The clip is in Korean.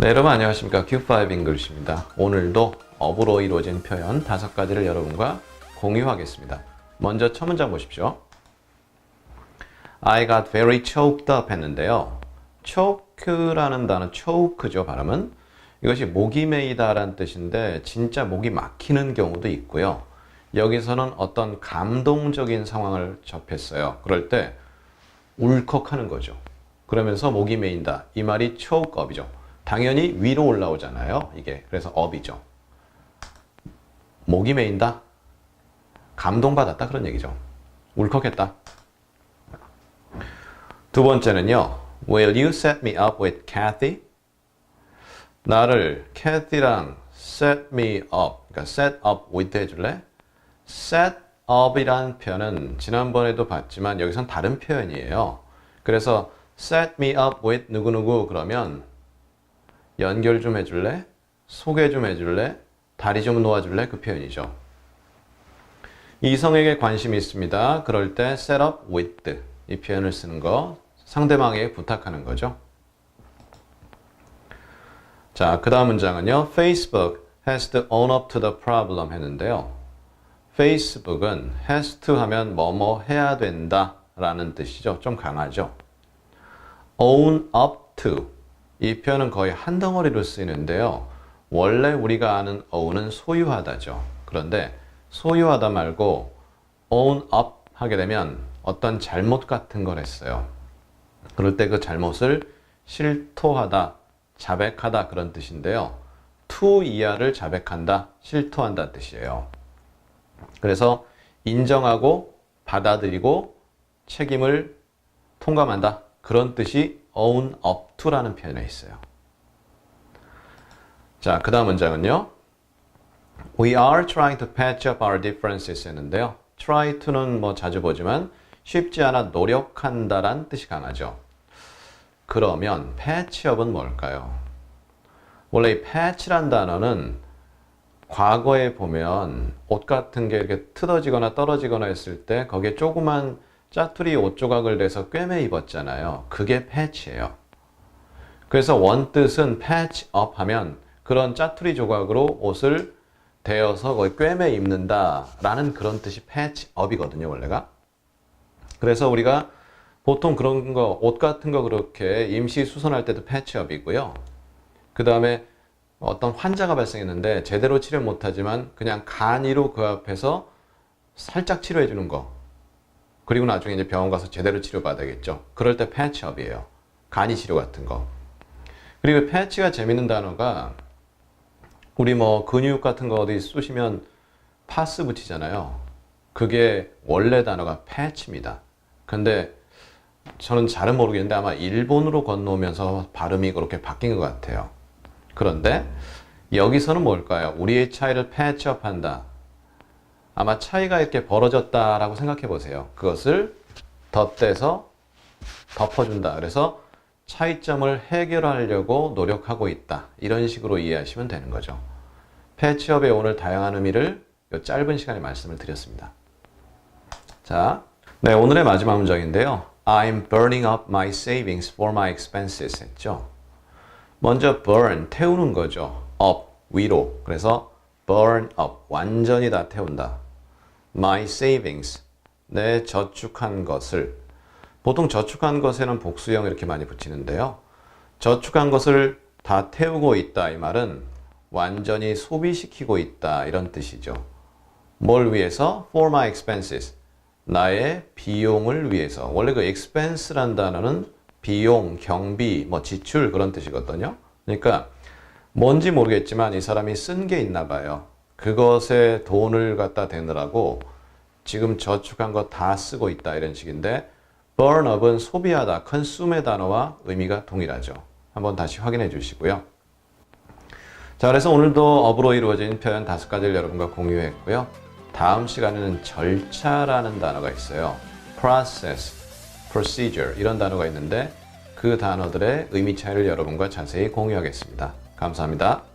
네, 여러분 안녕하십니까. Q5 잉글리시입니다. 오늘도 업으로 이루어진 표현 다섯 가지를 여러분과 공유하겠습니다. 먼저 첫 문장 보십시오. I got very choked up 했는데요. choke라는 단어, choke죠, 발음은. 이것이 목이 메이다라는 뜻인데 진짜 목이 막히는 경우도 있고요. 여기서는 어떤 감동적인 상황을 접했어요. 그럴 때 울컥하는 거죠. 그러면서 목이 메인다. 이 말이 choke up이죠. 당연히 위로 올라오잖아요. 이게. 그래서 up이죠. 목이 메인다. 감동받았다. 그런 얘기죠. 울컥했다. 두 번째는요. Will you set me up with Kathy? 나를 Kathy랑 set me up, 그러니까 set up with 해줄래? set up이란 표현은 지난번에도 봤지만 여기선 다른 표현이에요. 그래서 set me up with 누구누구 그러면 연결 좀 해줄래? 소개 좀 해줄래? 다리 좀 놓아줄래? 그 표현이죠. 이성에게 관심이 있습니다. 그럴 때 set up with 이 표현을 쓰는 거 상대방에게 부탁하는 거죠. 자, 그 다음 문장은요. Facebook has to own up to the problem 했는데요. Facebook은 has to 하면 뭐뭐 해야 된다 라는 뜻이죠. 좀 강하죠. own up to 이 표현은 거의 한 덩어리로 쓰이는데요. 원래 우리가 아는 own은 소유하다죠. 그런데 소유하다 말고 own up 하게 되면 어떤 잘못 같은 걸 했어요. 그럴 때 그 잘못을 실토하다, 자백하다 그런 뜻인데요. to 이하를 자백한다, 실토한다 뜻이에요. 그래서 인정하고 받아들이고 책임을 통감한다. 그런 뜻이 own up to라는 표현에 있어요. 자, 그 다음 문장은요. We are trying to patch up our differences 했는데요. try to는 뭐 자주 보지만 쉽지 않아 노력한다란 뜻이 강하죠. 그러면 patch up은 뭘까요? 원래 이 patch란 단어는 과거에 보면 옷 같은 게 이렇게 틀어지거나 떨어지거나 했을 때 거기에 조그만 짜투리 옷 조각을 내서 꿰매 입었잖아요. 그게 패치예요. 그래서 원뜻은 patch up 하면 그런 짜투리 조각으로 옷을 대어서 거기 꿰매 입는다 라는 그런 뜻이 patch up이거든요, 원래가. 그래서 우리가 보통 그런 거, 옷 같은 거 그렇게 임시 수선할 때도 up이고요. 그 다음에 어떤 환자가 발생했는데 제대로 치료 못하지만 그냥 간이로 그 앞에서 살짝 치료해 주는 거. 그리고 나중에 이제 병원 가서 제대로 치료받아야겠죠. 그럴 때 패치업이에요. 간이 치료 같은 거. 그리고 패치가 재밌는 단어가 우리 뭐 근육 같은 거 어디 쑤시면 파스 붙이잖아요. 그게 원래 단어가 패치입니다. 근데 저는 잘은 모르겠는데 아마 일본으로 건너오면서 발음이 그렇게 바뀐 것 같아요. 그런데 여기서는 뭘까요? 우리의 차이를 패치업 한다. 아마 차이가 이렇게 벌어졌다라고 생각해 보세요. 그것을 덧대서 덮어준다. 그래서 차이점을 해결하려고 노력하고 있다. 이런 식으로 이해하시면 되는 거죠. 패치업의 오늘 다양한 의미를 이 짧은 시간에 말씀을 드렸습니다. 자, 네, 오늘의 마지막 문장인데요. I'm burning up my savings for my expenses 했죠. 먼저 burn, 태우는 거죠. up, 위로. 그래서 burn up, 완전히 다 태운다. My savings, 내 저축한 것을. 보통 저축한 것에는 복수형 이렇게 많이 붙이는데요. 저축한 것을 다 태우고 있다. 이 말은 완전히 소비시키고 있다. 이런 뜻이죠. 뭘 위해서? For my expenses. 나의 비용을 위해서. 원래 그 expense란 단어는 비용, 경비, 뭐 지출 그런 뜻이거든요. 그러니까 뭔지 모르겠지만 이 사람이 쓴 게 있나 봐요. 그것에 돈을 갖다 대느라고 지금 저축한 거 다 쓰고 있다 이런 식인데 burn up은 소비하다, consume의 단어와 의미가 동일하죠. 한번 다시 확인해 주시고요. 자, 그래서 오늘도 업으로 이루어진 표현 다섯 가지를 여러분과 공유했고요. 다음 시간에는 절차라는 단어가 있어요. process, procedure 이런 단어가 있는데 그 단어들의 의미 차이를 여러분과 자세히 공유하겠습니다. 감사합니다.